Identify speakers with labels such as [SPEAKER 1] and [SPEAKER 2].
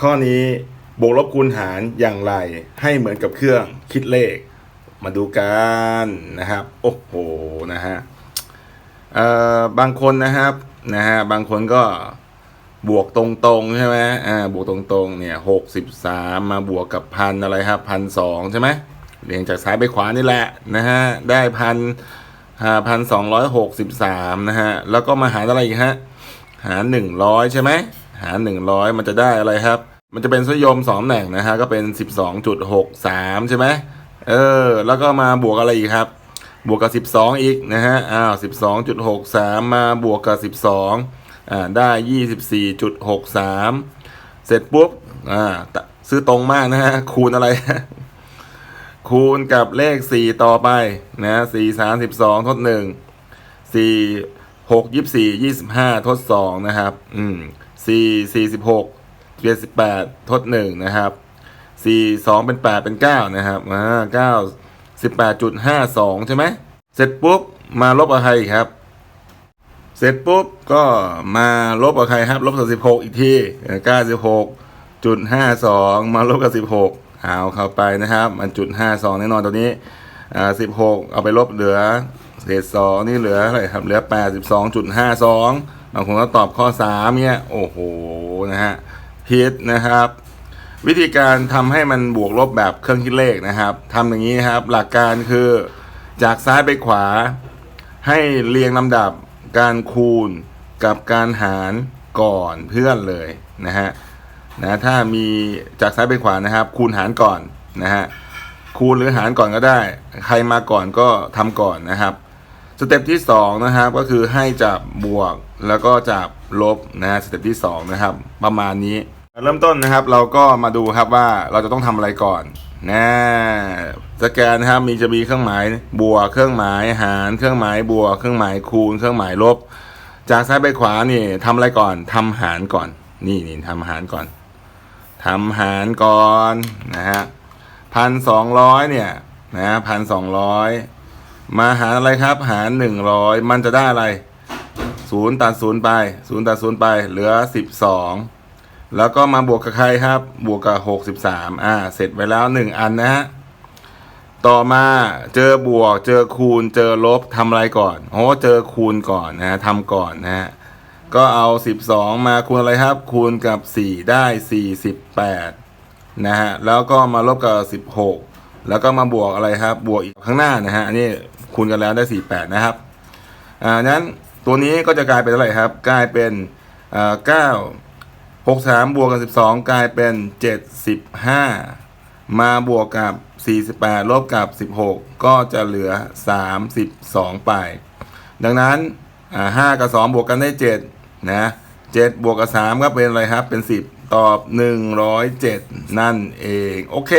[SPEAKER 1] ข้อนี้บวกลบคูณหารอย่างไร ให้เหมือนกับเครื่องคิดเลข มาดูกันนะครับ โอ้โหนะฮะเอ่อบางคนนะครับนะฮะบางคนก็บวกตรงๆใช่ไหมอ่าบวกตรงๆเนี่ยหกสิบสามมาบวกกับพันอะไรครับพันสองใช่ไหมเรียงจากซ้ายไปขวานี่แหละนะฮะได้พันห้าพันสองร้อยหกสิบสามนะฮะแล้วก็มาหารอะไรอีกฮะหารหนึ่งร้อยใช่ไหมหารหนึ่งร้อยมันจะได้อะไรครับ มันจะเป็นสยมสองตำแหน่งนะฮะก็เป็นสิบสองจุดหกสามใช่ไหมเออ แล้วก็มาบวกอะไรอีกครับ บวกกับสิบสองอีกนะฮะอ้าวสิบสองจุดหกสามมาบวกกับสิบสองอ่าได้ยี่สิบสี่จุดหกสามเสร็จปุ๊บอ่าซื้อตรงมากนะฮะคูณอะไร คูณกับเลขสี่ต่อไปนะสี่สามสิบสองทดหนึ่งสี่หกยี่สี่ยี่สิบห้าทดสองนะครับ อืมสี่สี่สิบหก เจ็ดสิบแปดทดหนึ่งนะครับสี่สองเป็นแปดเป็นเก้านะครับอ่าเก้าสิบแปดจุดห้าสองใช่ไหมเสร็จปุ๊บมาลบกับใครครับ เสร็จปุ๊บก็มาลบกับใครครับลบกับสิบหกอีกทีเก้าสิบหกจุดห้าสองมาลบกับสิบหกเอาเข้าไปนะครับ มันจุดห้าสองแน่นอนตัวนี้อ่าสิบหกเอาไปลบเหลือเศษสองนี่เหลืออะไรครับเหลือแปดสิบสองจุดห้าสองบางคนก็ตอบข้อสามเนี่ยโอ้โหนะฮะ ผิดนะครับ วิธีการทำให้มันบวกลบแบบเครื่องคิดเลขนะครับทำอย่างนี้ครับ หลักการคือจากซ้ายไปขวา ให้เรียงลำดับการคูณกับการหารก่อนเพื่อนเลยนะฮะนะถ้ามีจากซ้ายไปขวานะครับ คูณหารก่อนนะฮะคูณหรือหารก่อนก็ได้ ใครมาก่อนก็ทำก่อนนะครับสเต็ปที่สองนะครับก็คือให้จับบวกแล้วก็จับลบนะฮะสเต็ปที่สองนะครับ ประมาณนี้ เริ่มต้นนะครับเราก็มาดูครับว่าเราจะต้องทำอะไรก่อนนะสแกนนะครับมีจะมีเครื่องหมายบวกเครื่องหมายหาร เครื่องหมายบวกเครื่องหมายคูณ เครื่องหมายลบ จากซ้ายไปขวานี่ทำอะไรก่อนทำหารก่อน นี่นี่ทำหารก่อนทำหารก่อนนะฮะพันสองร้อยเนี่ยนะพันสองร้อยมาหารอะไรครับ หารหนึ่งร้อยมันจะได้อะไรศูนย์ตัดศูนย์ไปศูนย์ตัดศูนย์ไปเหลือสิบสอง แล้วก็มาบวกกับใครครับ บวกกับหกสิบสามอ่า เสร็จไปแล้วหนึ่งอันนะฮะ ต่อมาเจอบวก เจอคูณ เจอลบทำอะไรก่อนโอ้เจอคูณก่อนนะฮะทำก่อนนะฮะ ก็เอาสิบสองมาคูณอะไรครับ คูณกับสี่ได้สี่สิบแปดนะฮะ แล้วก็มาลบกับ 16 แล้วก็มาบวกอะไรครับ บวกอีกข้างหน้านะฮะ อันนี้คูณกันแล้วได้ 48 นะครับ อ่า นั้นตัวนี้ก็จะกลายเป็นอะไรครับ กลายเป็นอ่า9 6 3บวกกับ12กลายเป็น75มาบวกกับ48ลบกับ16ก็จะเหลือ32ไป ดังนั้นอ่า5กับ2บวกกันได้7นะ7บวกกับ3ก็เป็นอะไรครับ เป็น10ตอบ107นั่นเอง โอเค